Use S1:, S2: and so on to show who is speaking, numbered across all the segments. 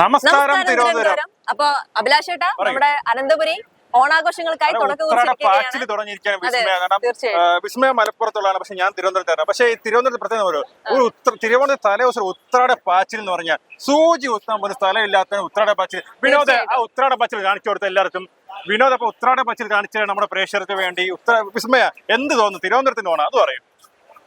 S1: നമസ്കാരം തിരുവനന്തപുരം.
S2: അപ്പൊ അഭിലാഷ് ചേട്ടാ നമ്മുടെ അനന്തപുരി ഓണാഘോഷങ്ങൾക്കായി
S1: പാച്ചിൽ തുടങ്ങിയിരിക്കുകയാണ് വിസ്മയ. കാരണം. വിസ്മയ മലപ്പുറത്തുള്ളതാണ്. പക്ഷെ ഞാൻ തിരുവനന്തപുരത്താണ് പക്ഷേ ഈ തിരുവനന്തപുരത്ത് പ്രത്യേകം ഒരു ഒരു തിരുവനന്തപുരം തലേദിവസം ഉത്രാട പാച്ചിൽ എന്ന് പറഞ്ഞാൽ സൂചി ഉത്തം പോലും സ്ഥലമില്ലാത്ത ഉത്രാട പാച്ചിൽ വിനോദ ആ ഉത്രാട പാച്ചിൽ കാണിച്ചു കൊടുത്ത എല്ലാവർക്കും. വിനോദ അപ്പൊ ഉത്രാട പാച്ചിൽ കാണിച്ചാൽ നമ്മുടെ പ്രേക്ഷകർക്ക് വേണ്ടി ഉത്ര വിസ്മയ. എന്ത് തോന്നുന്നു? തിരുവനന്തപുരത്തിന് ഓണം അത് പറയും.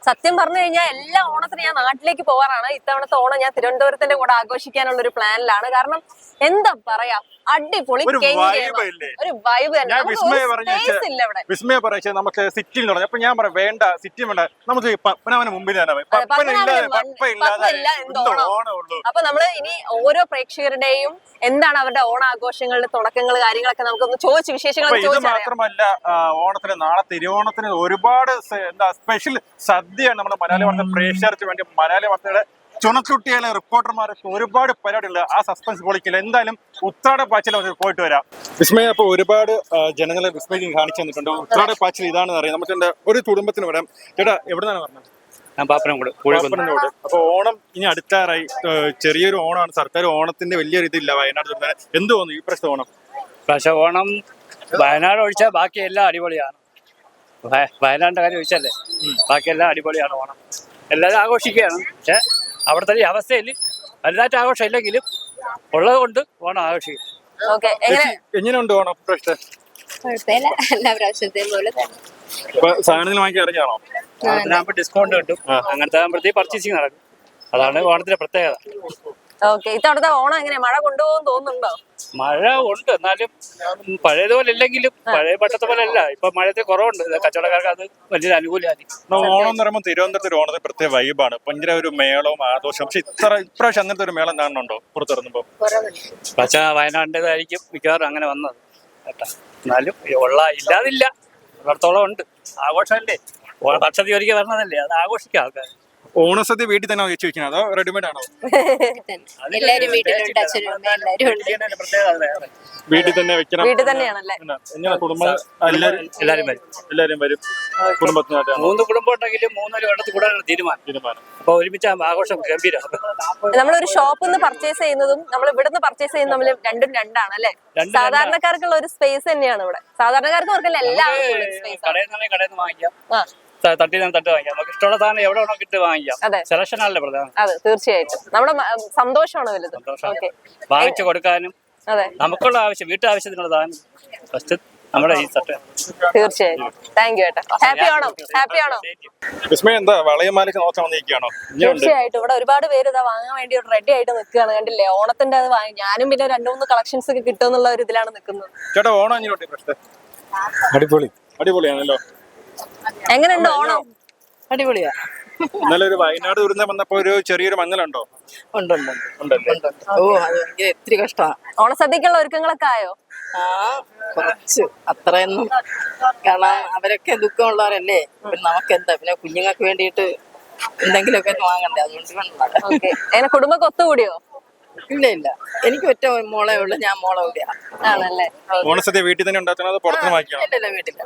S2: സത്യം പറഞ്ഞു കഴിഞ്ഞാൽ എല്ലാ ഓണത്തിന് ഞാൻ നാട്ടിലേക്ക് പോകാറാണ് ഇത്തവണത്തെ ഓണം ഞാൻ തിരുവനന്തപുരത്തിന്റെ കൂടെ ആഘോഷിക്കാനുള്ള ഒരു പ്ലാനിലാണ്. കാരണം എന്താ പറയാ? അടിപൊളി
S1: ഒരു
S2: വൈബ് തന്നെ
S1: വിസ്മയ പറയിച്ച നമുക്ക് സിറ്റിയിൽ തുടങ്ങി. അപ്പൊ ഞാൻ പറയാം വേണ്ട സിറ്റി വേണ്ട. നമുക്ക് പപ്പനവന് മുമ്പിൽ
S2: അപ്പൊ നമ്മൾ ഇനി ഓരോ പ്രേക്ഷകരുടെയും എന്താണ് അവരുടെ ഓണാഘോഷങ്ങളുടെ തുടക്കങ്ങൾ കാര്യങ്ങളൊക്കെ നമുക്കൊന്ന് ചോദിച്ചു വിശേഷങ്ങൾ
S1: ഇത് മാത്രമല്ല ഓണത്തിന് നാളെ തിരുവോണത്തിന് ഒരുപാട് എന്താ സ്പെഷ്യൽ സദ്യയാണ് നമ്മുടെ മലയാളി വാർത്ത പ്രേക്ഷകർക്ക് വേണ്ടി മലയാളി വാർത്തയുടെ ചുണച്ചുട്ടിയിലെ റിപ്പോർട്ടർമാർക്ക് ഒരുപാട് പരിപാടികൾ ആ സസ്പെൻസ് പൊളിക്കില്ല എന്തായാലും ഉത്രാട പാച്ചിൽ അവർ പോയിട്ട് വരാം. വിസ്മയ അപ്പൊ ഒരുപാട് ജനങ്ങളെ വിസ്മയം കാണിച്ചു തന്നിട്ടുണ്ട്. ഉത്രാട പാച്ചിൽ ഇതാണെന്ന് അറിയാം. നമുക്ക് എന്റെ ഒരു കുടുംബത്തിന് വരാം. ചേട്ടാ എവിടെ നിന്നാണ് പറഞ്ഞത്
S3: ഞാൻ പാപ്പനംകൂട്
S1: പാപ്പനംകോട്. അപ്പൊ ഓണം ഇനി അടുത്താറായി. ചെറിയൊരു ഓണമാണ്. സർക്കാർ ഓണത്തിന്റെ വലിയൊരു ഇതില്ല. വയനാട്. എന്ത് തോന്നുന്നു ഈ പ്രശ്നം ഓണം?
S3: പക്ഷെ ഓണം വയനാട് ഒഴിച്ചാൽ ബാക്കി എല്ലാം അടിപൊളിയാണ്. വയനാടിന്റെ കാര്യം ചോദിച്ചല്ലേ ബാക്കിയെല്ലാം അടിപൊളിയാണ് ഓണം. എല്ലാവരും ആഘോഷിക്കുകയാണ്. പക്ഷെ അവിടുത്തെ ഈ അവസ്ഥയിൽ വലുതായിട്ട് ആഘോഷം ഇല്ലെങ്കിലും ഉള്ളത് കൊണ്ട് ഓണം ആഘോഷിക്കും.
S2: ഓക്കെ എങ്ങനെ?
S1: ചേച്ചി, എങ്ങനെയുണ്ട് ഓണം പ്രശ്നം?
S4: കുഴപ്പമില്ല. എല്ലാ പ്രാവശ്യത്തെയും പോലെ തന്നെ.
S1: ഇപ്പൊ സാധനങ്ങൾ വാങ്ങിക്കാൻ ഇറങ്ങിയാണോ?
S3: ഡിസ്കൗണ്ട് കിട്ടും. അങ്ങനത്തെ ആകുമ്പോഴത്തേക്ക് പർച്ചേസിങ് നടക്കും. അതാണ് ഓണത്തിന്റെ പ്രത്യേകത.
S2: ഓക്കെ ഇത്തവണത്തെ ഓണം എങ്ങനെ? മഴ കൊണ്ടുപോകും തോന്നുന്നുണ്ടോ?
S3: മഴ ഉണ്ട്. എന്നാലും പഴയതുപോലെ ഇല്ലെങ്കിലും പഴയ പട്ടത്തെ പോലെ അല്ല ഇപ്പൊ മഴത്തെ കുറവുണ്ട്. കച്ചവടക്കാർക്ക് അത് വലിയ
S1: അനുകൂലമായി ഓണം എന്ന് പറയുമ്പോൾ തിരുവനന്തപുരത്ത് ഒരു ഓണത്തിന് പ്രത്യേക വൈബാണ് ഭയങ്കര ഒരു മേളവും ആഘോഷം പക്ഷെ ഇത്ര ഇപ്രാവശ്യം അങ്ങനത്തെ ഒരു മേളം കാണുന്നുണ്ടോ പുറത്തിറങ്ങുമ്പോ?
S3: പക്ഷേ വയനാടിന്റേതായിരിക്കും മിക്കവാറും അങ്ങനെ വന്നത്. കേട്ടോ. എന്നാലും ഉള്ള ഇല്ലാതില്ല. ഉള്ളിടത്തോളം ഉണ്ട്. ആഘോഷമല്ലേ? വർഷത്തിൽ ഒരിക്കൽ വരണതല്ലേ? അത് ആഘോഷിക്കാം ആൾക്കാർ
S1: ഓണസദ്യ വീട്ടിൽ തന്നെ വെച്ച് വെക്കുന്നത്? അതോ റെഡിമെയ്ഡ് ആണോ?
S4: തന്നെ എല്ലാരും വീട്ടിലുണ്ട് അച്ഛനും അമ്മയും എല്ലാരും ഉണ്ട്.
S1: വീട്ടിൽ തന്നെ വെക്കണം.
S2: വീട്ടിൽ തന്നെയാണല്ലേ?
S1: എങ്ങനെ കുടുംബം? എല്ലാരും
S3: എല്ലാരും വരും.
S1: എല്ലാരും വരും.
S3: മൂന്ന് കുടുംബമുണ്ടെങ്കിലും മൂന്നൊരു വട്ടത്തിൽ കൂടാനാണ് തീരുമാനം.
S1: തീരുമാനം.
S3: അപ്പൊ ഒരുമിച്ച് ആഘോഷം ഗംഭീരം.
S2: നമ്മളൊരു ഷോപ്പിൽ നിന്ന് പർച്ചേസ് ചെയ്യുന്നതും നമ്മൾ ഇവിടുന്ന് പർച്ചേസ് ചെയ്യുന്നതും തമ്മിൽ രണ്ടും രണ്ടാണ്. അല്ലെ സാധാരണക്കാർക്കുള്ള ഒരു സ്പേസ് തന്നെയാണ് ഇവിടെ. സാധാരണക്കാർക്ക് അവർക്കല്ല എല്ലാ
S3: കടയിൽ നിന്ന് വാങ്ങിക്കാം.
S2: ആ
S3: ത- തട്ടിൽ തട്ട് വാങ്ങിക്കാം. നമുക്ക് ഇഷ്ടമുള്ള സാധനം എവിടെ വേണോ കിട്ടി വാങ്ങിക്കാം. സെലക്ഷൻ ആണല്ലേ പ്രധാനം.
S2: അതെ തീർച്ചയായിട്ടും. നമ്മുടെ സന്തോഷമാണ് വലുത്.
S3: വാങ്ങിച്ചു കൊടുക്കാനും
S2: അതെ.
S3: നമുക്കുള്ള ആവശ്യം വീട്ടാവശ്യത്തിനുള്ള സാധനം. ഫസ്റ്റ് നമ്മുടെ ഈ തട്ട്.
S2: തീർച്ചയായും താങ്ക് യു ഹാപ്പി ആണോ? ഹാപ്പി ആണോ?
S1: വിസ്മയ എന്താ? വളയമാലയ്ക്ക് നോക്കാൻ വന്നിരിക്കുകയാണോ?
S2: തീർച്ചയായിട്ടും. ഇവിടെ ഒരുപാട് പേര് ഇതാ വാങ്ങാൻ വേണ്ടി റെഡി ആയിട്ട് നിൽക്കുകയാണ്. കണ്ടില്ലേ? ഓണത്തിന്റെ അത് വാങ്ങി. ഞാനും പിന്നെ രണ്ടു മൂന്ന് കളക്ഷൻസ് ഒക്കെ കിട്ടുമെന്നുള്ള ഒരു ഇതിലാണ് നിൽക്കുന്നത്.
S1: ചേട്ടാ ഓണം
S5: അടിപൊളി.
S1: അടിപൊളിയാണല്ലോ.
S2: എങ്ങനെയുണ്ട് ഓണം?
S6: അടിപൊളിയാ.
S1: ഇന്നലെ ഒരു വയനാട് ദുരന്തം വന്നപ്പോ ഒരു ചെറിയൊരു മങ്ങലുണ്ടോ
S6: ഉണ്ട് ഉണ്ട് ഉണ്ട്. ഉണ്ട്, ഉണ്ട്. ഓ അത് ഭയങ്കര കഷ്ടമാ
S2: ഓണസദ്യക്കുള്ള ഒരുക്കങ്ങളൊക്കെ ആയോ?
S6: ആ കുറച്ച്. അത്രയൊന്നും കാരണം അവരൊക്കെ ദുഃഖമുള്ളവരല്ലേ? പിന്നെ നമുക്കെന്താ? പിന്നെ കുഞ്ഞുങ്ങൾക്ക് വേണ്ടിയിട്ട് എന്തെങ്കിലുമൊക്കെ ഒക്കെ വാങ്ങണ്ടേ? അതുകൊണ്ട് വേണ്ട
S2: ഓക്കെ. എങ്ങനെ കുടുംബം ഒത്തുകൂടിയോ
S6: ഇല്ല ഇല്ല എനിക്ക് ഒറ്റ മോളെ ഉള്ളു ഞാൻ മോളെ കൂടിയാ.
S2: ആണല്ലേ?
S1: ഓണസദ്യ വീട്ടിൽ തന്നെ ഉണ്ടാക്കുന്നത് അത് പുറത്തുനിന്ന് വാങ്ങിക്കണം?
S6: ഇല്ല ഇല്ല വീട്ടില്ല.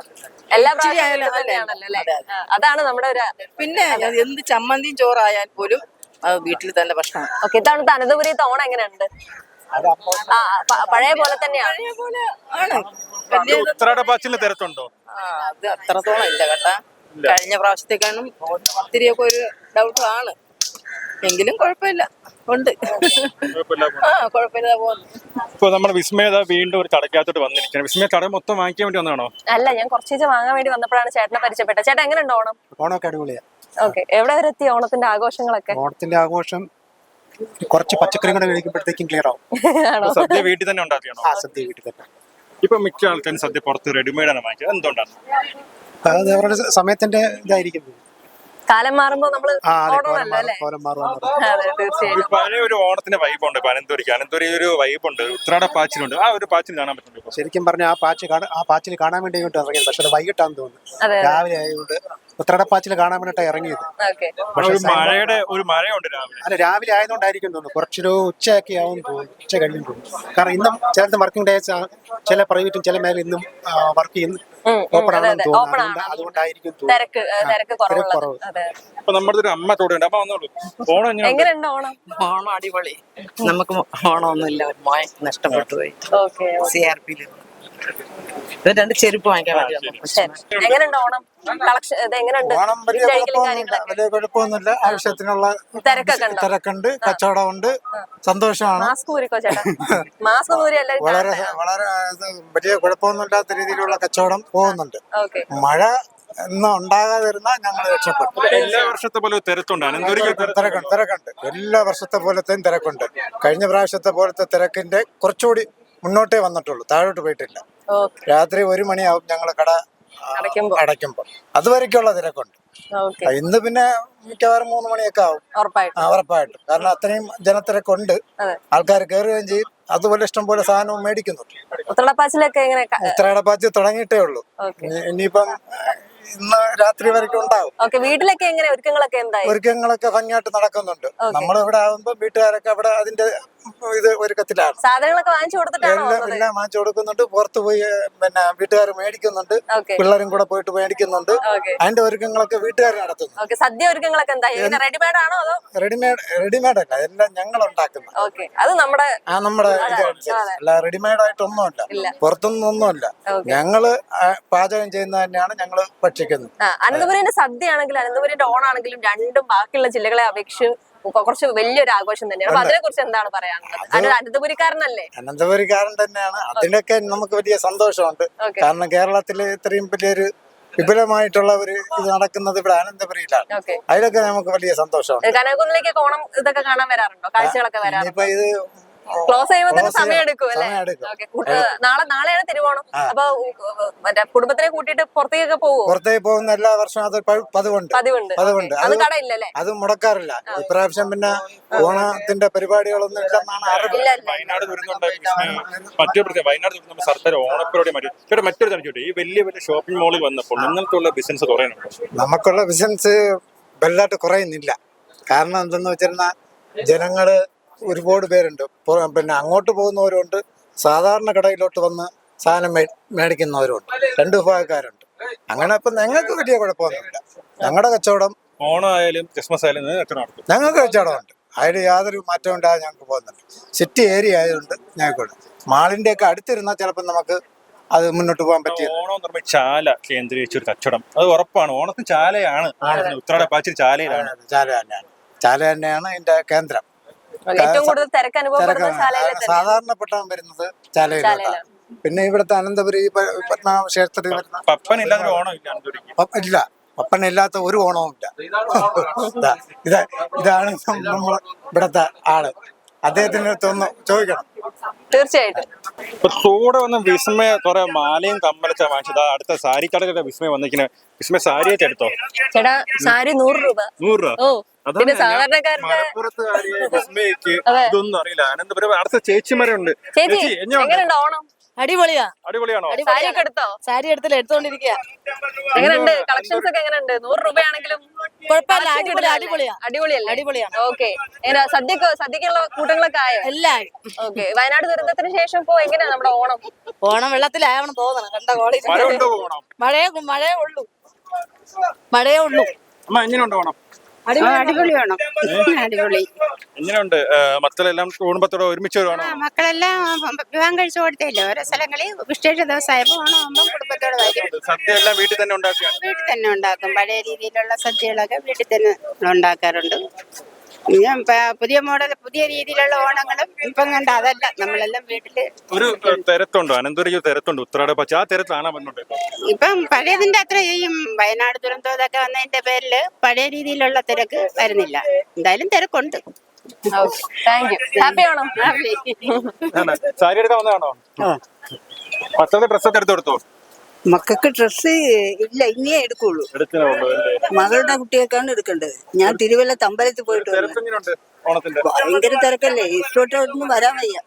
S2: എല്ലാ
S6: ഇച്ചിരി
S2: പ്രാവശ്യവും
S6: ആയാലും
S2: തന്നെയാണല്ലോ അല്ലേ?
S6: അതെ, അതെ.
S2: ആ, അതാണ് നമ്മുടെ ഒരു
S6: പിന്നെ എന്ത് ചമ്മന്തിയും ചോറായാൽ പോലും അത് വീട്ടിൽ തന്നെ ഭക്ഷണം.
S2: ഓക്കെ ഇത്തവണത്തെ അനന്തപുരിയത്തെ തോണ എങ്ങനെയുണ്ട്? ആ പ- പഴയ പോലെ തന്നെയാണ്
S6: അതേപോലെ ആണ്.
S1: അന്ന്
S6: വലിയ
S1: ഉത്രാട പാച്ചിലിന് തിരക്കുണ്ടോ?
S6: ആ, അത് അത്രത്തോളം ഇല്ല കേട്ടാ. കഴിഞ്ഞ പ്രാവശ്യത്തേക്കാളും ഒത്തിരിയൊക്കെ ഒരു ഡൗട്ട് ആണ്. എങ്കിലും കുഴപ്പമില്ല. ഉണ്ട്.
S1: കുഴപ്പമില്ല.
S6: ആ കുഴപ്പമില്ല പോകുന്നു.
S1: ഇപ്പൊ നമ്മുടെ വിസ്മയത വീണ്ടും ഒരു കടക്കകത്തോട്ട് വന്നിരിക്കുകയാണ്. വിസ്മയ കട മൊത്തം വാങ്ങിക്കാൻ വേണ്ടി വന്നതാണോ?
S2: അല്ല ഞാൻ കുറച്ചേച്ച് വാങ്ങാൻ വേണ്ടി വന്നപ്പോഴാണ് ചേട്ടനെ പരിചയപ്പെട്ടത്. ചേട്ടൻ എങ്ങനെയുണ്ട് ഓണം?
S5: ഓണമൊക്കെ അടിപൊളിയാ.
S2: ഓക്കെ. എവിടെ വരെ എത്തി ഓണത്തിന്റെ ആഘോഷങ്ങളൊക്കെ?
S5: ഓണത്തിന്റെ ആഘോഷം കുറച്ച് പച്ചക്കറി കൂടെ കഴിക്കുമ്പോഴത്തേക്കും ക്ലിയർ ആവും.
S1: സദ്യ വീട്ടിൽ തന്നെ ഉണ്ടാക്കിയാണോ?
S5: ആ സദ്യ വീട്ടിൽ തന്നെ.
S1: ഇപ്പൊ മിക്ക ആൾക്കാരും സദ്യ പുറത്ത് റെഡിമെയ്ഡ് ആണ് വാങ്ങിച്ചത്. എന്തുകൊണ്ടാണ്?
S5: അത് അവരുടെ സമയത്തിന്റെ ഇതായിരിക്കും.
S2: കാലം മാറുമ്പോ നമ്മൾ തീർച്ചയായും.
S1: ഒരു ഓണത്തിന്റെ വൈബ് ഉണ്ട് അനന്തപുരി ഒരു വൈബ് ഉണ്ട് ഉത്രാട പാച്ചിലുണ്ട്. ആ ഒരു പാച്ചിൽ കാണാൻ
S5: ശരിക്കും പറഞ്ഞ ആ പാച്ച് ആ പാച്ചിൽ കാണാൻ വേണ്ടി ഇങ്ങോട്ട് ഇറങ്ങിയത് പക്ഷെ അത് വൈകിട്ടാന്ന് തോന്നുന്നു.
S2: അതെ.
S5: രാവിലെ ആയതുകൊണ്ട് ഉത്രടപ്പാച്ചിൽ കാണാൻ വേണ്ടിട്ട് ഇറങ്ങിയത്.
S2: ഓക്കെ.
S1: ഒരു മഴയുടെ ഒരു മഴയുണ്ട് രാവിലെ.
S5: അല്ല രാവിലെ ആയതുകൊണ്ടായിരിക്കും തോന്നുന്നു. കുറച്ചൊരു ഉച്ചയൊക്കെ ആവും തോന്നുന്നു. ഉച്ച കഴിയും തോന്നുന്നു. കാരണം ഇന്നും ചിലത് വർക്കിംഗ് ഡേസ് ചില പ്രൈവറ്റും ചില മേഖല ഇന്നും വർക്ക് ചെയ്യുന്നു ഓപ്പൺ ആണെന്ന് തോന്നുന്നു. അതുകൊണ്ടായിരിക്കും കുറവ്.
S2: അതെ.
S1: അപ്പൊ നമ്മുടെ ഒരു അമ്മ തോടുണ്ട് അപ്പൊ വന്നോളൂ. ഓണം എങ്ങനെയുണ്ട്
S2: ഓണം?
S6: ഓണം അടിപൊളി. നമുക്ക് ഓണമൊന്നുമില്ല. ഒരു മോയ നഷ്ടപ്പെട്ടു പോയി.
S2: ഓക്കെ
S6: സി ആർ പിയിൽ രണ്ട് ചെരുപ്പ് വാങ്ങിക്കാൻ
S2: എങ്ങനെയുണ്ട് ഓണം? കളക്ഷൻ ഇത് എങ്ങനെയുണ്ട്?
S7: ഓണം വലിയ കുഴപ്പമൊന്നുമില്ല. വലിയ കുഴപ്പമൊന്നുമില്ല. ആവശ്യത്തിനുള്ള
S2: തിരക്കൊക്കെ ഉണ്ടോ?
S7: തിരക്കുണ്ട്. കച്ചവടമുണ്ട്. സന്തോഷമാണ്.
S2: മാസ്ക് ഊരിക്കോ ചേട്ടാ? മാസ്ക് ഊരി എല്ലാവരും
S7: വളരെ വളരെ ഇത് വലിയ കുഴപ്പമൊന്നുമില്ലാത്ത രീതിയിലുള്ള കച്ചവടം പോകുന്നുണ്ട്.
S2: ഓക്കെ.
S7: മഴ ഇന്ന് ഉണ്ടാകാതിരുന്നാൽ ഞങ്ങൾ രക്ഷപ്പെട്ടു.
S1: എല്ലാ വർഷത്തെ പോലെ ഒരു തിരക്കുണ്ട് അനന്തപുരിക്ക്
S7: തിരക്കുണ്ട് തിരക്കുണ്ട്. എല്ലാ വർഷത്തെ പോലത്തെയും തിരക്കുണ്ട്. കഴിഞ്ഞ പ്രാവശ്യത്തെ പോലത്തെ തിരക്കിന്റെ കുറച്ചുകൂടി മുന്നോട്ടേ വന്നിട്ടുള്ളൂ. താഴോട്ട് പോയിട്ടില്ല. രാത്രി ഒരു മണിയാവും ഞങ്ങൾ കട. അടയ്ക്കുമ്പോൾ അതുവരയ്ക്കുള്ള തിരക്കുണ്ട്. ഇന്ന് പിന്നെ മിക്കവാറും മൂന്ന് മണിയൊക്കെ ആവും.
S2: ഉറപ്പായിട്ടും.
S7: ആ, ഉറപ്പായിട്ടും. കാരണം അത്രയും ജനത്തിരക്കുണ്ട്. ആൾക്കാർ കയറുകയും ചെയ്യും. അതുപോലെ ഇഷ്ടം പോലെ സാധനവും മേടിക്കുന്നുണ്ട്.
S2: ഉത്രടപ്പാച്ചി
S7: ഉത്തരാടപ്പാച്ച് തുടങ്ങിയിട്ടേ ഉള്ളൂ. ഇനി- ഇനിയിപ്പം ഇന്ന് രാത്രി വരയ്ക്കും ഉണ്ടാവും.
S2: വീട്ടിലൊക്കെ എങ്ങനെ ഒരുക്കങ്ങളൊക്കെ
S7: ഒരുക്കങ്ങളൊക്കെ ഭംഗിയായിട്ട് നടക്കുന്നുണ്ട്.
S2: നമ്മളിവിടെ
S7: നമ്മൾ ഇവിടെ ആവുമ്പോൾ വീട്ടുകാരൊക്കെ അവിടെ അതിന്റെ ഇത് ഒരുക്കത്തിലാണ്
S2: സാധനങ്ങളൊക്കെ വാങ്ങിച്ചു കൊടുത്തിട്ടാണ്
S7: എല്ലാം വാങ്ങിച്ചു കൊടുക്കുന്നുണ്ട്. പുറത്ത് പോയി പിന്നെ വീട്ടുകാർ മേടിക്കുന്നുണ്ട്. പിള്ളേരും കൂടെ പോയിട്ട് മേടിക്കുന്നുണ്ട്. അതിന്റെ ഒരുക്കങ്ങളൊക്കെ വീട്ടുകാർ നടത്തുന്നു.
S2: സദ്യ ഒരുക്കങ്ങളൊക്കെ റെഡിമെയ്ഡ് ആണോ അതോ?
S7: റെഡിമെയ്ഡ് റെഡിമേഡ് അല്ല. എല്ലാം ഞങ്ങൾ ഉണ്ടാക്കുന്നത്.
S2: ഓക്കെ. അത് നമ്മുടെ
S7: ആ നമ്മുടെ. അല്ല
S2: ഇല്ല.
S7: പുറത്തൊന്നും ഒന്നുമില്ല. ഞങ്ങൾ പാചകം ചെയ്യുന്നത് തന്നെയാണ് ഞങ്ങൾ ഭക്ഷിക്കുന്നത്.
S2: ആ അനന്തപുരിന്റെ സദ്യ ആണെങ്കിലും അനന്തപുരിന്റെ ഓണാണെങ്കിലും രണ്ടും ബാക്കിയുള്ള ജില്ലകളെ അപേക്ഷിച്ച് കുറച്ച് വലിയൊരു ആഘോഷം തന്നെയാണ്. അപ്പൊ അതിനെ കുറിച്ച് എന്താണ് പറയാനുള്ളത്? അനന്തപുരിക്കാരനല്ലേ?
S7: അനന്തപുരിക്കാരൻ തന്നെയാണ്. അതിനൊക്കെ നമുക്ക് വലിയ സന്തോഷമുണ്ട്. കാരണം കേരളത്തിൽ ഇത്രയും വലിയൊരു വിപുലമായിട്ടുള്ള ഒരു ഇത് നടക്കുന്നത് ഇവിടെ അനന്തപുരിയിലാണ്. അതിലൊക്കെ നമുക്ക് വലിയ സന്തോഷമാണ്
S2: കനകുന്നിലേക്ക് ഓണം ഇതൊക്കെ കാണാൻ വരാറുണ്ടോ? കാഴ്ചകളൊക്കെ വരാറുണ്ടോ?
S7: ഇപ്പൊ ഇത്
S2: ക്ലോസ് ചെയ്യുമ്പോ തന്നെ സമയം എടുക്കും. അല്ലേ ഓക്കെ നാളെ നാളെയാണ് തിരുവോണം. അപ്പൊ മറ്റേ കുടുംബത്തിനെ കൂട്ടിയിട്ട് പുറത്തേക്കൊക്കെ പോകും
S7: പുറത്തേക്ക് പോകുന്ന എല്ലാ വർഷവും അത് പതിവുണ്ട്.
S2: പതിവുണ്ട്.
S7: പതിവുണ്ട്.
S2: അത്
S7: കടയില്ലേ
S2: കടയില്ലല്ലേ
S7: അത് മുടക്കാറില്ല. ഇപ്രാവശ്യം പിന്നെ ഓണത്തിന്റെ പരിപാടികളൊന്നും ഇല്ലെന്നാണ് അറിവ്.
S1: വയനാട് സർക്കാർ ഓണപ്പരിപാടി മാറ്റി. മറ്റൊരു ഈ വലിയ വലിയ ഷോപ്പിംഗ് മാളിൽ വന്നപ്പോൾ ബിസിനസ് കുറയുന്നുണ്ടോ
S7: നമുക്കുള്ള ബിസിനസ് വലുതായിട്ട് കുറയുന്നില്ല. കാരണം എന്തെന്ന് വെച്ചിരുന്നാൽ ജനങ്ങൾ ഒരുപാട് പേരുണ്ട്. പിന്നെ അങ്ങോട്ട് പോകുന്നവരുണ്ട്. സാധാരണ കടയിലോട്ട് വന്ന് സാധനം മേടിക്കുന്നവരുണ്ട്. രണ്ട് വിഭാഗക്കാരുണ്ട്. അങ്ങനെ ഇപ്പം ഞങ്ങൾക്ക് വലിയ കുഴപ്പമൊന്നുമില്ല. ഞങ്ങളുടെ കച്ചവടം
S1: ഓണമായാലും ക്രിസ്മസ് ആയാലും
S7: ഞങ്ങൾക്ക് കച്ചവടമുണ്ട്. അതിൽ യാതൊരു മാറ്റവും ഉണ്ടാകാൻ ഞങ്ങൾക്ക് പോകുന്നുണ്ട്. സിറ്റി ഏരിയ ആയതുകൊണ്ട് ഞങ്ങൾക്കുണ്ട്. മാളിന്റെയൊക്കെ അടുത്തിരുന്നാൽ ചിലപ്പോൾ നമുക്ക് അത് മുന്നോട്ട് പോകാൻ പറ്റിയ
S1: ഓണം എന്ന് പറയുമ്പോൾ ചാല കേന്ദ്രീകരിച്ച ഒരു കച്ചവടം. അത് ഉറപ്പാണ്. ഓണത്തിന് ചാലയാണ്. ഓണത്തിന് ഉത്രാട പാച്ചിൽ ചാലയിലാണ്
S7: ചാല തന്നെയാണ്. ചാല തന്നെയാണ് അതിന്റെ കേന്ദ്രം.
S2: ഏറ്റവും കൂടുതൽ തിരക്ക് അനുഭവപ്പെടുന്നത് തന്നെ.
S7: വരുന്നത് ചാലയിലോട്ടാണ് പിന്നെ ഇവിടുത്തെ അനന്തപുരി പത്മനാഭ ക്ഷേത്രത്തിൽ വരുന്ന
S1: ഇല്ല.
S7: പപ്പനില്ലാത്ത ഒരു ഓണവും ഇല്ല. ഇതാ, ഇതാ ഇതാണ് നമ്മൾ ഇവിടുത്തെ ആൾ. അദ്ദേഹത്തിന് തോന്നുന്നു ചോദിക്കണം.
S2: തീർച്ചയായിട്ടും.
S1: ഇപ്പൊ കൂടെ വന്ന വിസ്മയ കുറെ മാലയും കമ്മലച്ച വാങ്ങിച്ചത് അടുത്ത സാരി കടകളുടെ വിസ്മയം വന്നിരിക്കുന്നത് വിസ്മയ സാരി എടുത്തോ?
S2: ചേട്ടാ സാരി നൂറ് രൂപ.
S1: നൂറ് രൂപ?
S2: ഓ പിന്നെ സാധാരണക്കാരുടെ
S1: മലപ്പുറത്തുകാരിയെ വിസ്മയിക്ക് ഇതൊന്നും അറിയില്ല. അനന്തപുരം അടുത്ത ചേച്ചിമാരുണ്ട്.
S2: ചേച്ചി
S1: എങ്ങനെയുണ്ട്
S2: ഓണം?
S8: അടിപൊളിയാ.
S1: അടിപൊളിയാണോ?
S2: സാരി ഒക്കെ എടുത്തോ?
S8: സാരി എടുത്തില്ല എടുത്തോണ്ടിരിക്കുക
S2: എങ്ങനെയുണ്ട്? കളക്ഷൻസ് ഒക്കെ എങ്ങനെയുണ്ട്? നൂറ് രൂപയാണെങ്കിലും
S8: കുഴപ്പമില്ല അടിപൊളി അടിപൊളിയാ.
S2: അടിപൊളിയല്ലേ?
S8: അടിപൊളിയാണ്.
S2: ഓക്കെ. എങ്ങനെ സദ്യക്ക് സദ്യക്കുള്ള കൂട്ടങ്ങളൊക്കെ ആയോ?
S8: എല്ലാം
S2: ഓക്കെ. വയനാട് ദുരന്തത്തിന് ശേഷം ഇപ്പോ എങ്ങനെയാ നമ്മുടെ ഓണം?
S8: ഓണം വെള്ളത്തിലായവണം തോന്നണം. കണ്ട കോളേജ്
S1: മഴയെ ഉണ്ടോ ഓണം?
S8: മഴയേ ഉള്ളൂ. മഴയേ ഉള്ളൂ.
S1: അമ്മ എങ്ങനെയുണ്ട് ഓണം?
S9: അടിപൊളിയാണോ അടിപൊളി
S1: എങ്ങനെയുണ്ട്? ആ, മക്കളെല്ലാം കുടുംബത്തോടെ ഒരുമിച്ച് വരുവാണോ?
S9: മക്കളെല്ലാം വിവാഹം കഴിച്ചു കൊടുത്തില്ലേ ഓരോ സ്ഥലങ്ങളിൽ വിശേഷ ദിവസമായപ്പോ ഓണമാകുമ്പോൾ കുടുംബത്തോടെ വരും.
S1: സദ്യ എല്ലാം വീട്ടിൽ തന്നെ
S9: വീട്ടിൽ തന്നെ ഉണ്ടാക്കും. പഴയ രീതിയിലുള്ള സദ്യകളൊക്കെ വീട്ടിൽ തന്നെ ഉണ്ടാക്കാറുണ്ട്. പ- പുതിയ മോഡൽ പുതിയ രീതിയിലുള്ള ഓണങ്ങളും ഇപ്പം കണ്ട അതല്ല നമ്മളെല്ലാം വീട്ടിൽ
S1: ഒരു തിരക്കുണ്ടോ അനന്തപുരം തിരക്കുണ്ട് ഉത്രാട പച്ച ആ തിരക്കാണ് ഇപ്പൊ
S9: ഇപ്പം പഴയതിന്റെ അത്ര ഈ വയനാട് ദുരന്തം ഇതൊക്കെ വന്നതിന്റെ പേരിൽ പഴയ രീതിയിലുള്ള തിരക്ക് വരുന്നില്ല. എന്തായാലും തിരക്കുണ്ട്.
S1: സാരി എടുക്കാൻ വന്നതാണോ? പത്തത്തെ ഡ്രസ്സൊക്കെ എടുത്ത് കൊടുത്തോ?
S10: മക്കൾക്ക് ഡ്രസ്സ് ഇല്ല ഇനിയേ എടുക്കുള്ളൂ. മകളുടെ കുട്ടികൾക്കാണ് എടുക്കേണ്ടത്. ഞാൻ തിരുവല്ല തമ്പലത്തിൽ പോയിട്ട് ഭയങ്കര തിരക്കല്ലേ? ഇഷ്ടോട്ടൊന്നും വരാൻ വയ്യ.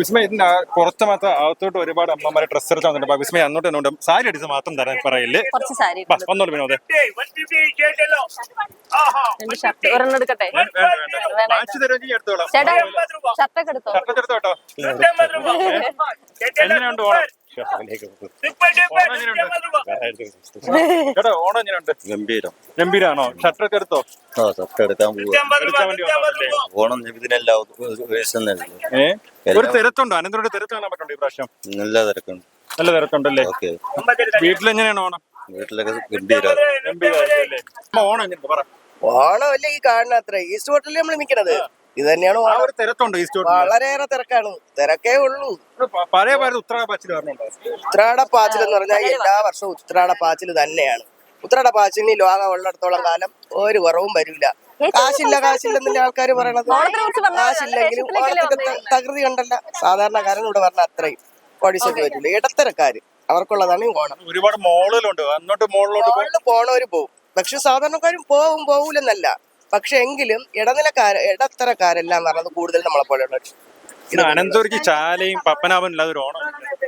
S1: വിസ്മയ ഇതിന്റെ പുറത്ത് മാത്രം അകത്തോട്ട് ഒരുപാട് അമ്മമാരെ ഡ്രസ്സ് എടുത്ത് വന്നിട്ടുണ്ട്. അപ്പൊ വിസ്മയ അന്നോട്ട് എന്നോട് സാരി അടിച്ച് മാത്രം തരാൻ പറയില്ലേ? വന്നോളൂ വിനോദേ.
S2: ഷർട്ടൊക്കെ എടുത്തോ?
S1: ഷർട്ടൊക്കെ എടുത്തോ എങ്ങനെയുണ്ട് ഓണം. ഓണം എങ്ങനെയുണ്ട്? ചേട്ടാ ഓണം എങ്ങനെയുണ്ട്?
S11: ഗംഭീരം.
S1: ഗംഭീരാണോ? എടുത്തോ?
S11: ആ ഷട്ടർ
S1: എടുക്കാൻ
S11: ഓണം ഇതിനെല്ലാം
S1: ഒരു തിരക്കുണ്ടോ കാണാൻ പറ്റുണ്ടോ ഈ പ്രാവശ്യം?
S11: നല്ല തിരക്കുണ്ട്.
S1: നല്ല തിരക്കുണ്ടല്ലേ?
S11: ഓക്കെ.
S1: വീട്ടിലെങ്ങനെയാണ് ഓണം?
S11: വീട്ടിലൊക്കെ ഗംഭീരം.
S1: ഓണം എങ്ങനെയുണ്ട്? പറ.
S6: ഓണമല്ലേ ഈ കാണുന്ന അത്ര. ഈസ്റ്റ് ഹോട്ടലിൽ നമ്മൾ നിൽക്കണത് ഇത് തന്നെയാണ്
S1: ആ ഒരു തിരക്കുണ്ടോ ഈ സ്റ്റോറിൽ
S6: വളരെയേറെ തിരക്കാണ്. തിരക്കേ ഉള്ളൂ.
S1: പഴയ ബാച്ചിൽ വരണുണ്ടോ
S6: ഉത്രാട പാച്ചിൽ എന്ന് പറഞ്ഞാൽ എല്ലാ വർഷവും ഉത്രാട പാച്ചിൽ തന്നെയാണ്. ഉത്രാട പാച്ചിലിന് ലോകം ഉള്ളിടത്തോളം കാലം ഒരു കുറവും വരില്ല. കാശില്ല കാശില്ല എന്നല്ലേ ആൾക്കാർ പറയണത്? കാശില്ലെങ്കിലും തകൃതി കണ്ടല്ല. സാധാരണക്കാരൻ ഇവിടെ പറഞ്ഞ അത്രയും. ഓടിച്ചൊക്കെ വരില്ല. ഇടത്തരക്കാര്. അവർക്കുള്ളതാണ് ഈ ഓണം.
S1: ഒരുപാട് മോളിലുണ്ട്. മോളിലോട്ട്
S6: പോണവര് പോവും. പക്ഷെ സാധാരണക്കാരും പോവും പോവൂലെന്നല്ല. പക്ഷെ എങ്കിലും ഇടനിലക്കാര ഇടത്തരക്കാരെല്ലാം പറഞ്ഞത് കൂടുതൽ നമ്മളെ
S1: പോലെയുള്ള അനന്തപുരിക്ക് ചാലയും പപ്പനാഭനും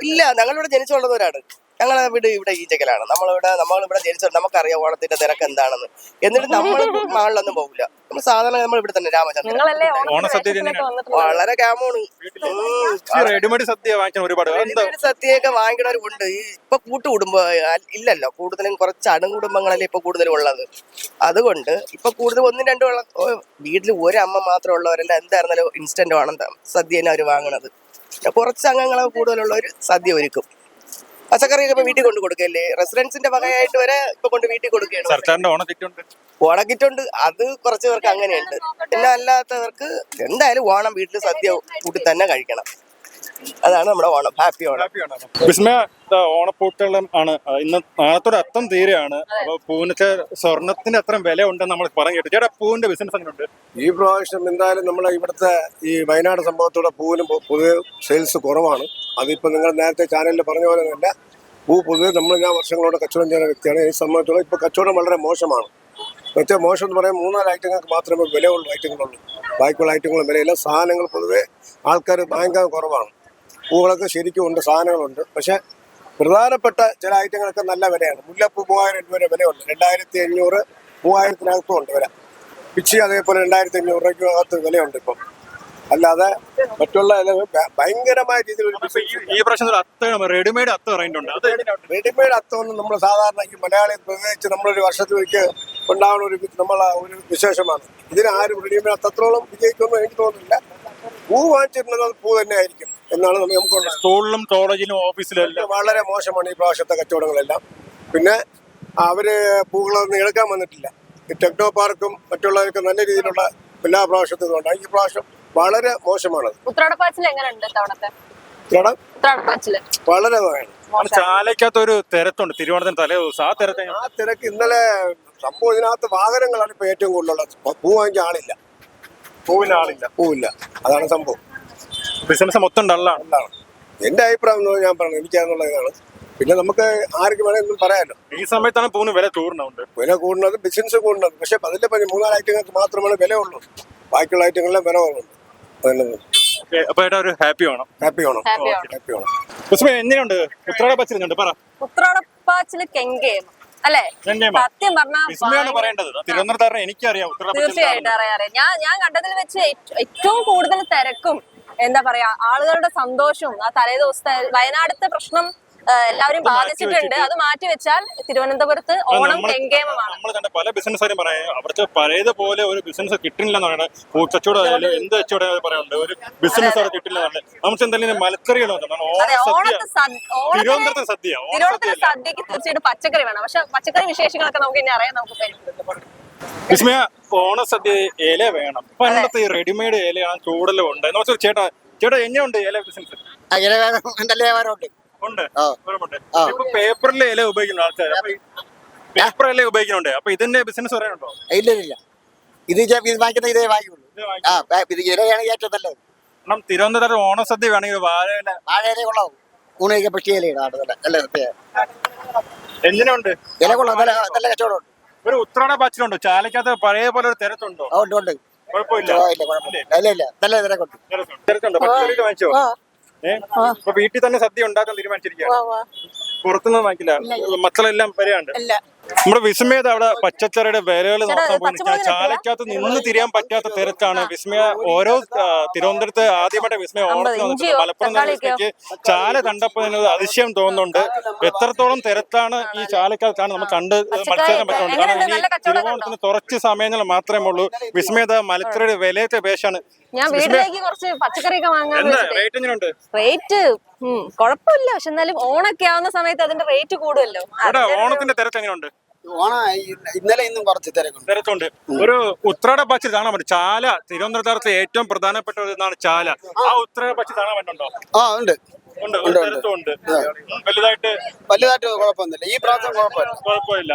S6: ഇല്ല. ഞങ്ങളിവിടെ ജനിച്ചു വളർന്നവരാണ് ഞങ്ങളെ വീട് ഇവിടെ ഈച്ചക്കലാണ് നമ്മളിവിടെ നമ്മളിവിടെ ജനിച്ചു നമുക്കറിയാം ഓണത്തിന്റെ തിരക്ക് എന്താണെന്ന്. എന്നിട്ട് നമ്മൾ മാളിലൊന്നും പോകില്ല നമ്മൾ സാധാരണ നമ്മൾ ഇവിടെ തന്നെ രാമചന്ദ്രൻ വളരെ കാമോണ്
S1: റെഡിമെയ്ഡ് സദ്യ ഒരുപാട്
S6: റെഡിമെയ്ഡ് സദ്യയൊക്കെ വാങ്ങിക്കണവരുണ്ട് ഈ ഇപ്പൊ കൂട്ടുകുടുംബ ഇല്ലല്ലോ. കൂടുതലും കുറച്ച് അണുകുടുംബങ്ങളല്ലേ ഇപ്പൊ കൂടുതലും ഉള്ളത് അതുകൊണ്ട് ഇപ്പൊ കൂടുതൽ ഒന്നും രണ്ടും ഉള്ള വീട്ടിൽ ഒരമ്മ അമ്മ മാത്രം ഉള്ളവരെല്ലാം. എന്തായിരുന്നാലും ഇൻസ്റ്റന്റ് ആണ് സദ്യ തന്നെ അവർ വാങ്ങണത് കുറച്ച് അംഗങ്ങളെ കൂടുതലുള്ളവർ സദ്യ ഒരുക്കും. പച്ചക്കറിയൊക്കെ ഇപ്പൊ വീട്ടിൽ കൊണ്ട് കൊടുക്കല്ലേ റെസിഡൻസിന്റെ വകയായിട്ട് വരെ ഇപ്പൊ കൊണ്ട് വീട്ടിൽ കൊടുക്കുകയാണ്.
S1: സർക്കാരിന്റെ ഓണത്തിട്ടുണ്ട്
S6: ഓണക്കിറ്റുണ്ട് അത് കുറച്ച് പേർക്ക് അങ്ങനെയുണ്ട്. പിന്നെ അല്ലാത്തവർക്ക് എന്തായാലും ഓണം വീട്ടിൽ സദ്യ കൂട്ടി തന്നെ കഴിക്കണം. അതാണ് നമ്മുടെ ഓണം. ഹാപ്പി ഓണം.
S1: വിസ്മയ ദാ ആണ് ഇന്ന് നാളത്തോടെ അത്തം തീരെയാണ്. അപ്പൊ പൂവിനൊക്കെ സ്വർണത്തിന് അത്ര വില ഉണ്ടെന്ന് നമ്മൾ പറഞ്ഞു കേട്ടു. ചേട്ടാ പൂവിന്റെ ബിസിനസ് ഉണ്ട്
S12: ഈ പ്രാവശ്യം എന്തായാലും നമ്മളെ ഇവിടുത്തെ ഈ വയനാട് സംഭവത്തോടെ പൂവിന് പൊതുവെ സെയിൽസ് കുറവാണ്. അതിപ്പോ നിങ്ങൾ നേരത്തെ ചാനലിൽ പറഞ്ഞ പോലെ തന്നെ പൂ പൊതുവെ നമ്മൾ ഞാൻ വർഷങ്ങളോട് കച്ചവടം ചെയ്യുന്ന വ്യക്തിയാണ്. ഈ സംബന്ധിച്ചോളം ഇപ്പോൾ കച്ചവടം വളരെ മോശമാണ്. മറ്റേ മോശം എന്ന് പറയാൻ മൂന്നാൽ ഐറ്റങ്ങൾക്ക് മാത്രമേ വിലയുള്ള ഐറ്റങ്ങളുള്ളൂ. ബാക്കിയുള്ള ഐറ്റങ്ങളും വിലയില്ല. സാധനങ്ങൾ പൊതുവെ ആൾക്കാർ വാങ്ങിക്കാൻ കുറവാണ്. പൂകളൊക്കെ ശരിക്കും ഉണ്ട് സാധനങ്ങളുണ്ട്. പക്ഷേ പ്രധാനപ്പെട്ട ചില ഐറ്റങ്ങളൊക്കെ നല്ല വിലയാണ്. മുല്ലപ്പൂ മൂവായിരം രൂപ വരെ വിലയുണ്ട്. രണ്ടായിരത്തി അഞ്ഞൂറ് മൂവായിരത്തിനകത്തും ഉണ്ട് വില. പിച്ചി അതേപോലെ രണ്ടായിരത്തി അഞ്ഞൂറ് രൂപയ്ക്ക് അകത്ത് വിലയുണ്ട് ഇപ്പം. അല്ലാതെ മറ്റുള്ള ഭയങ്കരമായ രീതിയിൽ
S1: ഈ- അത്ത റെഡിമെയ്ഡ് അത്ത പറയുന്നുണ്ട്?
S12: റെഡിമെയ്ഡ് അത്തമൊന്നും നമ്മൾ സാധാരണ ഈ മലയാളി പ്രത്യേകിച്ച് നമ്മളൊരു വർഷത്തിലേക്ക് ഉണ്ടാവുന്ന ഒരു നമ്മൾ ഒരു വിശേഷമാണ്. ഇതിന് ആരും റെഡിമെയ്ഡ് അത്രത്തോളം വിജയിക്കുമെന്ന് എനിക്ക് തോന്നുന്നില്ല. പൂ വാങ്ങിച്ചിരുന്നത് പൂ തന്നെ ആയിരിക്കും. എന്നാണ് നമുക്ക് നമുക്കുള്ളത്
S1: സ്കൂളിലും കോളേജിലും ഓഫീസിലും
S12: വളരെ മോശമാണ് ഈ പ്രാവശ്യത്തെ കച്ചവടങ്ങളെല്ലാം. പിന്നെ അവർ പൂക്കളൊന്നും എടുക്കാൻ വന്നിട്ടില്ല. ഈ ടെക്നോ പാർക്കും മറ്റുള്ളവർക്ക് നല്ല രീതിയിലുള്ള എല്ലാ പ്രാവശ്യത്തും ഉണ്ട് ഈ പ്രാവശ്യം വളരെ
S2: മോശമാണ്.
S12: വളരെ
S1: ചാലയ്ക്കകത്ത് ഒരു തിരക്കുണ്ട് തിരുവനന്തപുരം തലേ ദിവസം. ആ തിരക്ക്
S12: ആ തിരക്ക് ഇന്നലെ സംഭവം ഇതിനകത്ത് വാഹനങ്ങളാണ് ഇപ്പൊ ഏറ്റവും കൂടുതലുള്ളത്. പൂ വാങ്ങിക്കാൻ ആളില്ല.
S1: പൂവിന് ആളില്ല.
S12: പൂവില്ല. അതാണ് സംഭവം.
S1: ബിസിനസ് മൊത്തം ഡള്ളാണ്
S12: എന്റെ അഭിപ്രായം ഞാൻ പറഞ്ഞു എനിക്കാന്നുള്ള ഇതാണ് പിന്നെ നമുക്ക് ആർക്ക് വേണമെങ്കിലും പറയാമല്ലോ
S1: ഈ സമയത്താണ് പോകുന്നത് വില കൂടുന്നുണ്ട്
S12: വില കൂടുന്നത് ബിസിനസ് കൂടുന്നത് പക്ഷെ അതിന്റെ പനി മൂന്നാൽ ഐറ്റങ്ങൾക്ക് മാത്രമാണ് വില ഉള്ളൂ ബാക്കിയുള്ള ഐറ്റങ്ങളെല്ലാം വില കുറവുണ്ട്.
S1: ഓക്കേ, അപ്പൊ ഏട്ടാ ഒരു ഹാപ്പി വേണം.
S12: ഹാപ്പി
S2: വേണം.
S12: ഹാപ്പി
S1: വേണം. എങ്ങനെയുണ്ട്? ഉത്രാട പച്ചിലുണ്ട് പറ.
S2: ഉത്രാട കെങ്കേം അല്ലെ?
S1: അല്ലേ
S2: സത്യം പറഞ്ഞാൽ
S1: എനിക്കറിയാം ഉത്രാട
S2: തീർച്ചയായിട്ടും അറിയാം. ഞാൻ ഞാൻ കണ്ടതിൽ വെച്ച് ഏറ്റവും കൂടുതൽ തിരക്കും എന്താ പറയാ ആളുകളുടെ സന്തോഷവും ആ തലേ ദിവസത്തെ വയനാടത്തെ പ്രശ്നം എല്ലാവരും ബാധിച്ചിട്ടുണ്ട്. അത് മാറ്റി വെച്ചാൽ തിരുവനന്തപുരത്ത് ഓണം തെങ്കേമമാണ്
S1: നമ്മൾ കണ്ട പല ബിസിനസ്സുകാരും പറയാം. അവർക്ക് പഴയതുപോലെ ഒരു ബിസിനസ് കിട്ടില്ല എന്ന് പറയുന്നത് പൂച്ചച്ചോടായാലും എന്ത് കച്ചവടം പറയാനുണ്ട് ഒരു ബിസിനസ് അവിടെ കിട്ടില്ല നമുക്ക് എന്തെങ്കിലും
S2: ഓണത്തെ
S1: തിരുവനന്തപുരത്തെ സദ്യ.
S2: തിരുവനന്തപുരത്തെ സദ്യക്ക് തീർച്ചയായിട്ടും പച്ചക്കറി വേണം. പക്ഷെ പച്ചക്കറി വിശേഷങ്ങളൊക്കെ നമുക്ക് ഇനി അറിയാം നമുക്ക് തരും.
S1: വിസ്മയ ഓണസദ്യ ഇല വേണം. പണ്ടത്തെ ഈ റെഡിമെയ്ഡ് ഇലയാണ് ചൂടലും ഉണ്ട്. എന്ന് വെച്ചാൽ ചേട്ടാ ചേട്ടാ എങ്ങനെയുണ്ട് ഇല ബിസിനസ്
S5: നല്ല വ്യാപാരമുണ്ട്
S1: ഉണ്ട്
S5: ആ.
S1: ഒരുപാടുണ്ട്.
S5: ആ.
S1: ഇപ്പൊ പേപ്പറിലെ ഇല ഉപയോഗിക്കുന്ന ആൾക്കാർ പേപ്പർ ഇല ഉപയോഗിക്കുന്നുണ്ട്. അപ്പൊ ഇതിന്റെ ബിസിനസ് പറയാനുണ്ടോ?
S5: ഇല്ല ഇല്ല ഇത് ഇത് വാങ്ങിക്കുന്ന ഇതേ വാങ്ങിക്കുള്ളൂ ആ ഇത് ഇരയാണ് ഏറ്റവും നല്ലത്.
S1: കാരണം തിരുവനന്തപുരം ഓണസദ്യ വേണമെങ്കിൽ വാഴയില
S5: വാഴയില കൊള്ളാവും ഊണയൊക്കെ നല്ല സത്യം
S1: എങ്ങനെയുണ്ട്?
S5: ഇല കൊള്ളാം. നല്ല നല്ല കച്ചവടമുണ്ട്
S1: ഒരു ഉത്രാട ബാച്ചിലുണ്ടോ ചാലക്കകത്ത് പഴയ പോലെ ഒരു തിരത്തുണ്ടോ?
S5: ഉണ്ട് ഉണ്ട്.
S1: വീട്ടിൽ തന്നെ സദ്യ ഉണ്ടാക്കാൻ തീരുമാനിച്ചിരിക്കുകയാണ്. പുറത്തുനിന്ന് വാങ്ങിക്കില്ല. മക്കളെല്ലാം വരെയുണ്ട് നമ്മുടെ വിസ്മയത് അവിടെ പച്ചച്ചറയുടെ വിലകൾ നോക്കാൻ ചാലയ്ക്കകത്ത്. നിന്ന് തിരിയാൻ പറ്റാത്ത തിരക്കാണ്. വിസ്മയ ഓരോ തിരുവനന്തപുരത്ത് ആദ്യമായിട്ട് വിസ്മയ ഓണത്തിന് വന്നിട്ടുണ്ട്? മലപ്പുറം വിസ്മയ്ക്ക് ചാല കണ്ടപ്പോൾ തന്നെ അതിശയം തോന്നുന്നുണ്ട്. എത്രത്തോളം തിരക്കാണ് ഈ ചാലക്കകത്താണ് നമ്മൾ കണ്ട് മനസ്സിലാക്കാൻ പറ്റുന്നുണ്ട്. കാരണം? ഇനി തിരുവോണത്തിന് കുറച്ച് സമയങ്ങൾ മാത്രമേ ഉള്ളൂ. വിസ്മയത മലച്ചറയുടെ വിലയത്തെ പേശാണ്
S2: ഞാൻ വീട്ടിലേക്ക് കുറച്ച് പച്ചക്കറിയൊക്കെ വാങ്ങാൻ
S1: റേറ്റ്
S2: കുഴപ്പമില്ല. പക്ഷെ എന്നാലും ഓണൊക്കെ ആവുന്ന സമയത്ത് അതിന്റെ റേറ്റ് കൂടുമല്ലോ
S1: ഓണത്തിന്റെ തിരക്ക് എങ്ങനെയുണ്ട്
S5: ഓണം ഇന്നലെ ഇന്നും കുറച്ച് തിരക്കുണ്ട്.
S1: ഒരു ഉത്രാട പച്ചിൽ കാണാൻ പറ്റും. ചാല തിരുവനന്തപുരത്തെ ഏറ്റവും പ്രധാനപ്പെട്ട ഒരു ഇതാണ് ചാല. ആ. ഉത്രാട പക്ഷി കാണാൻ പറ്റുന്നുണ്ടോ?
S5: ആ ഉണ്ട്.
S1: വലുതായിട്ട്
S5: വലുതായിട്ട് കുഴപ്പമൊന്നുമില്ല. ഈ പ്രാവശ്യം കുഴപ്പമില്ല.
S1: കുഴപ്പമില്ല.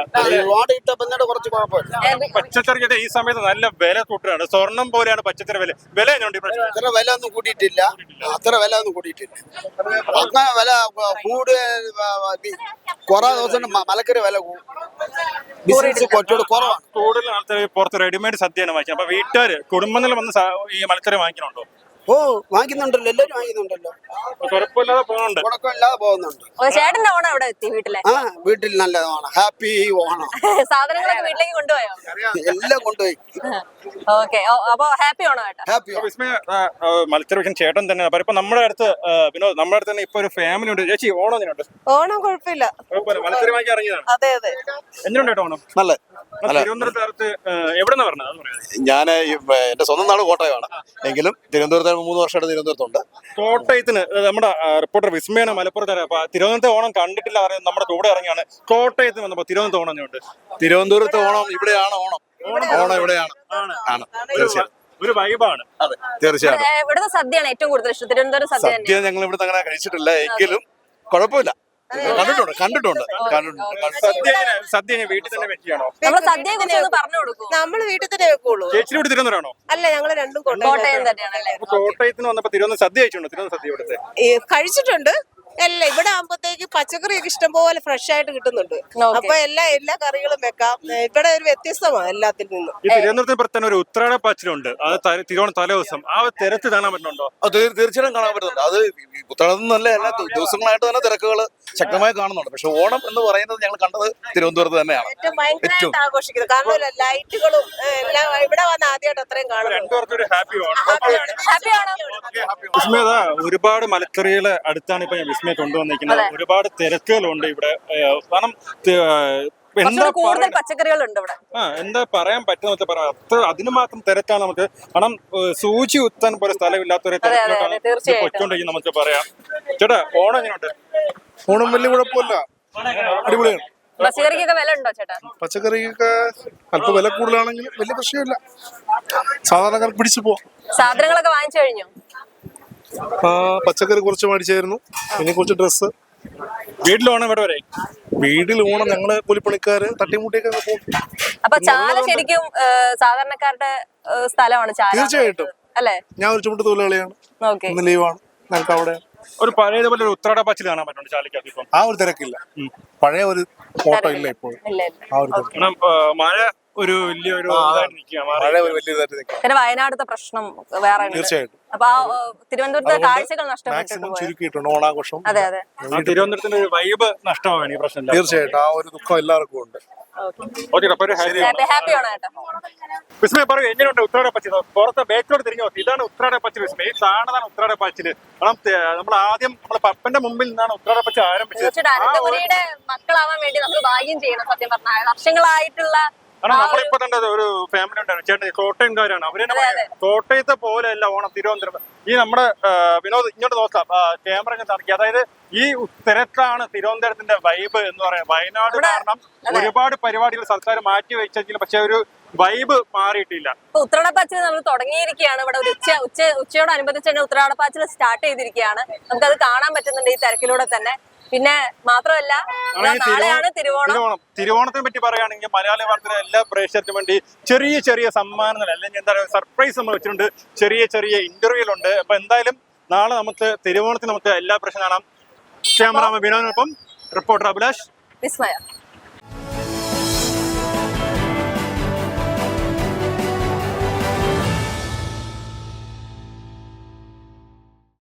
S5: ഓട് ഇട്ട പിന്നീട് കുറച്ച് കുഴപ്പമില്ല.
S1: പച്ചക്കറിയുടെ ഈ സമയത്ത് നല്ല വില കൂട്ടുകയാണ്. സ്വർണം പോലെയാണ് പച്ചക്കറി വില. വില?
S5: അത്ര വില ഒന്നും കൂട്ടിയിട്ടില്ല അത്ര വില ഒന്നും കൂട്ടിയിട്ടില്ല അങ്ങനെ വില കൂട് കുറെ ദിവസം മലക്കറി വില കൂടും ബിസിനസ് കുറച്ചുകൂടെ കുറവാണ്.
S1: കൂടുതൽ ആൾക്കാർ പുറത്ത് റെഡിമെയ്ഡ് സദ്യയാണ് വാങ്ങിക്കുന്നത്. അപ്പൊ വീട്ടുകാർ കുടുംബങ്ങളിൽ വന്ന് ഈ മലക്കറി വാങ്ങിക്കണുണ്ടോ?
S5: ഓ വാങ്ങിക്കുന്നുണ്ടല്ലോ. എല്ലാരും വാങ്ങിക്കുന്നുണ്ടല്ലോ.
S1: കുഴപ്പമില്ലാതെ പോകുന്നുണ്ട്.
S2: ഓ, ചേട്ടന്റെ ഓണം എവിടെ എത്തി വീട്ടിലെ?
S5: ആ വീട്ടിൽ നല്ല ഓണം. ഹാപ്പി ഓണം.
S2: സാധനങ്ങളൊക്കെ വീട്ടിലേക്ക് കൊണ്ടുപോയോ?
S5: എല്ലാം കൊണ്ടുപോയി.
S2: ഓക്കെ. അപ്പൊ ഹാപ്പി ഓണം
S1: വിസ്മയ ചേട്ടൻ തന്നെ. അപ്പൊ ഇപ്പൊ നമ്മുടെ അടുത്ത് ആ, വിനോദ് നമ്മുടെ അടുത്ത് തന്നെ ഇപ്പൊ ഒരു ഫാമിലി ഉണ്ട്. ചേച്ചി ഓണം എങ്ങനെയുണ്ട്?
S8: ഓണം കുഴപ്പമില്ല.
S1: കുഴപ്പമില്ല. മത്സരം വാങ്ങി ഇറങ്ങിയതാണ്.
S8: അതെ അതെ.
S1: എങ്ങനെയുണ്ട് കേട്ടോ ഓണം?
S13: നല്ല. ഞാൻ എന്റെ സ്വന്തം നാട് കോട്ടയമാണ്. എങ്കിലും തിരുവനന്തപുരത്ത് മൂന്ന് വർഷമായിട്ട് തിരുവനന്തപുരത്തുണ്ട്.
S1: കോട്ടയത്തിന് നമ്മുടെ റിപ്പോർട്ടർ വിസ്മയാണ് മലപ്പുറത്ത് അപ്പൊ തിരുവനന്തപുരത്തെ ഓണം കണ്ടിട്ടില്ല അറിയാം നമ്മുടെ കൂടെ ഇറങ്ങിയാണ്. കോട്ടയത്തിന് വന്നപ്പോ തിരുവനന്തപുരം ഓണം ഉണ്ട്
S13: തിരുവനന്തപുരത്ത് ഓണം ഇവിടെയാണ് ഓണം. ഓണം ഇവിടെയാണ്. ആണ്. തീർച്ചയായും.
S1: ഒരു വൈബാണ്.
S13: അതെ തീർച്ചയായും
S2: ഇവിടുത്തെ സദ്യയാണ് ഏറ്റവും കൂടുതൽ ഇഷ്ടം. തിരുവനന്തപുരം സദ്യ
S13: സദ്യ ഞങ്ങൾ ഇവിടുന്ന് അങ്ങനെ കഴിച്ചിട്ടില്ല. എങ്കിലും കുഴപ്പമില്ല. കണ്ടിട്ടുണ്ട് കണ്ടിട്ടുണ്ട് കണ്ടിട്ടുണ്ട്.
S1: സദ്യ സദ്യ വീട്ടിൽ തന്നെ വെക്കുകയാണോ?
S2: നമ്മൾ സദ്യയെ കുറിച്ച് പറഞ്ഞു കൊടുക്കും.
S8: നമ്മൾ വീട്ടിൽ തന്നെ വെക്കുള്ളൂ.
S1: ചേച്ചി ഇവിടെ തിരുവനന്തപുരമാണോ?
S8: അല്ല ഞങ്ങൾ രണ്ടും
S2: കോട്ടയം തന്നെയാണല്ലേ?
S1: അപ്പൊ കോട്ടയത്തിന് വന്നപ്പോ തിരുവനന്തപുരം സദ്യ കഴിച്ചിട്ടുണ്ടോ തിരുവനന്തപുരം സദ്യ ഇവിടുത്തെ?
S8: കഴിച്ചിട്ടുണ്ട്. അല്ല ഇവിടെ ആകുമ്പോഴത്തേക്ക് പച്ചക്കറിയൊക്കെ ഇഷ്ടംപോലെ ഫ്രഷ് ആയിട്ട് കിട്ടുന്നുണ്ട്. അപ്പൊ എല്ലാ എല്ലാ കറികളും വെക്കാം. ഇവിടെ ഒരു വ്യത്യസ്തമാണ് എല്ലാത്തിൽ നിന്നും.
S1: ഈ ഒരു ഉത്രാട പാച്ചിലുണ്ട്. അത് ത- തിരുവോണം തലേ ദിവസം ആ തിരക്ക് കാണാൻ പറ്റുന്നുണ്ടോ?
S13: അത് തീർ- തീർച്ചയായിട്ടും കാണാൻ പറ്റുന്നുണ്ട്. അത് ഉത്തരവാദിത്തം എല്ലാ ദിവസങ്ങളായിട്ട് തന്നെ തിരക്കുകൾ ശക്തമായി കാണുന്നുണ്ട്. പക്ഷെ ഓണം എന്ന് പറയുന്നത് ഞങ്ങൾ കണ്ടത് തിരുവനന്തപുരത്ത് തന്നെയാണ്.
S8: ഏറ്റവും ഭയങ്കരമായിട്ട് ആഘോഷിക്കുന്നത്. കാരണം ലൈറ്റുകളും എല്ലാം ഇവിടെ വന്ന് ആദ്യമായിട്ട് അത്രയും കാണുന്നു
S1: രണ്ടുപേർക്കും ഒരു ഹാപ്പി ഓണം
S2: ഹാപ്പി ഓണം
S1: വിസ്മയത ഒരുപാട് മലക്കറികൾ അടുത്താണ് ഇപ്പൊ ഞാൻ വിസ്മയ കൊണ്ടുവന്നിരിക്കുന്നത് ഒരുപാട് തിരക്കുകളുണ്ട് ഇവിടെ. കാരണം എന്താ
S2: കൂടുതൽ
S1: പച്ചക്കറികളുണ്ട്
S2: പച്ചക്കറികൾ ഉണ്ട് ഇവിടെ.
S1: ആ എന്താ പറയാൻ പറ്റുന്ന പറയാം. അത്ര അതിന് മാത്രം തിരക്കാണ് നമുക്ക്. കാരണം സൂചി ഉത്താൻ പോലെ സ്ഥലമില്ലാത്തൊരു തിരക്കിലോട്ടാണ്
S2: അതെ,
S1: നമുക്ക് പറയാം. ചേട്ടാ ഓണം എങ്ങനെയുണ്ട്?
S7: ഓണം വലിയ കുഴപ്പമില്ല. അടിപൊളിയാണ്.
S2: പച്ചക്കറിക്കൊക്കെ വില ഉണ്ടോ ചേട്ടാ?
S7: പച്ചക്കറിക്കൊക്കെ അല്പം വില കൂടുതലാണെങ്കിലും വലിയ പ്രശ്നമില്ല. സാധാരണക്കാർക്ക് പിടിച്ചു പോവാം.
S2: സാധനങ്ങളൊക്കെ വാങ്ങിച്ചു കഴിഞ്ഞു?
S7: പച്ചക്കറി കുറച്ച് മേടിച്ചായിരുന്നു. പിന്നെ കുറച്ച് ഡ്രസ്സ്.
S1: വീട്ടിലോണം ഇവിടെ വരെ?
S7: വീട്ടിൽ ഓണം ഞങ്ങൾ പുലിപ്പണിക്കാര് തട്ടിമുട്ടിയൊക്കെ പോകും.
S2: അപ്പൊ ചാല ശരിക്കും സാധാരണക്കാരുടെ സ്ഥലമാണ് ചാല
S7: തീർച്ചയായിട്ടും.
S2: അല്ലേ?
S7: ഞാൻ ഒരു ചുമട്ട് തൊഴിലാളിയാണ്.
S2: ഓക്കെ.
S7: ഇന്ന് ലീവാണ്. ഞങ്ങൾക്ക് അവിടെ
S1: ഒരു പഴയ പോലെ ഒരു ഉത്രാട പാച്ചിൽ കാണാൻ പറ്റുന്നുണ്ട് ചാലിക്കകത്ത് ഇപ്പം.
S7: ആ ഒരു തിരക്കില്ല. പഴയ ഒരു ഫോട്ടോ ഇല്ല ഇപ്പോൾ ആ ഒരു
S1: മഴ ഒരു വലിയ ഒരു ഇതായിട്ട് നിൽക്കുക
S7: മഴ വലിയ ഇതായിട്ട് നിൽക്കാം
S2: പിന്നെ വയനാടത്തെ പ്രശ്നം വേറെ
S7: തീർച്ചയായിട്ടും.
S2: അപ്പൊ ആ തിരുവനന്തപുരത്തെ കാഴ്ചകൾ
S7: ചുരുക്കിയിട്ടുണ്ട് ഓണാഘോഷം.
S2: അതെ അതെ.
S1: തിരുവനന്തപുരത്തിന്റെ ഒരു വൈബ് നഷ്ടമാവാണ് ഈ പ്രശ്നം
S7: തീർച്ചയായിട്ടും. ആ ഒരു ദുഃഖം എല്ലാവർക്കും ഉണ്ട്.
S1: വിസ്മയ പറയൂ എങ്ങനെയുണ്ട് ഉത്രാട പച്ചിൽ പുറത്തെ ബേക്കോട് തിരിഞ്ഞു നോക്കി. ഇതാണ് ഉത്രാട പച്ചിൽ വിസ്മയ. ഈ കാണുന്നതാണ് ഉത്രാട പച്ചിൽ കാരണം നമ്മൾ ആദ്യം നമ്മളെ പപ്പന്റെ മുമ്പിൽ നിന്നാണ് ഉത്രാട പച്ചിൽ ആരംഭിച്ചത്.
S2: മക്കളാവാൻ വേണ്ടി നമ്മൾ ഭാഗ്യം ചെയ്യണം സത്യം പറഞ്ഞാൽ. വർഷങ്ങളായിട്ടുള്ള
S1: കാരണം നമ്മളിപ്പോ തന്നെ ഒരു ഫാമിലി ഉണ്ടായിരുന്നു. ചേട്ടൻ കോട്ടയംകാരാണ്. അവർ തന്നെ കോട്ടയത്തെ പോലെയല്ല ഓണം തിരുവനന്തപുരം. ഈ നമ്മുടെ വിനോദ് ഇങ്ങോട്ട് നോക്കാം. ക്യാമറ നടക്കി അതായത് ഈ തിരക്കാണ് തിരുവനന്തപുരത്തിന്റെ വൈബ് എന്ന് പറയുന്നത് വയനാട് കാരണം ഒരുപാട് പരിപാടികൾ സർക്കാർ മാറ്റി വെച്ചെങ്കിലും പക്ഷെ ഒരു വൈബ് മാറിയിട്ടില്ല.
S2: ഉത്രാടപ്പാച്ചിൽ നമ്മൾ തുടങ്ങിയിരിക്കുകയാണ്. ഇവിടെ ഒരു ഉച്ച ഉച്ച ഉച്ചയോടനുബന്ധിച്ച് തന്നെ ഉത്രാടപ്പാച്ചിൽ സ്റ്റാർട്ട് ചെയ്തിരിക്കുകയാണ്. നമുക്കത് കാണാൻ പറ്റുന്നുണ്ട് ഈ തിരക്കിലൂടെ തന്നെ. പിന്നെ മാത്രമല്ല നാളെയാണ് തിരുവോണം.
S1: തിരുവോണത്തെ തിരുവോണത്തിനെ പറ്റി പറയുകയാണെങ്കിൽ മലയാളി വാർത്തയിലെ എല്ലാ പ്രേക്ഷകർക്കും വേണ്ടി ചെറിയ ചെറിയ സമ്മാനങ്ങൾ അല്ലെങ്കിൽ എന്താ പറയുക സർപ്രൈസ് നമ്മൾ വെച്ചിട്ടുണ്ട്. ചെറിയ ചെറിയ ഇന്റർവ്യൂ ഉണ്ട്. അപ്പൊ എന്തായാലും നാളെ നമുക്ക് തിരുവോണത്തിന് നമുക്ക് എല്ലാ പ്രശ്നം കാണാം. ക്യാമറാമൻ വിനോദിനൊപ്പം റിപ്പോർട്ടർ അഭിലാഷ്.
S2: വിസ്മയ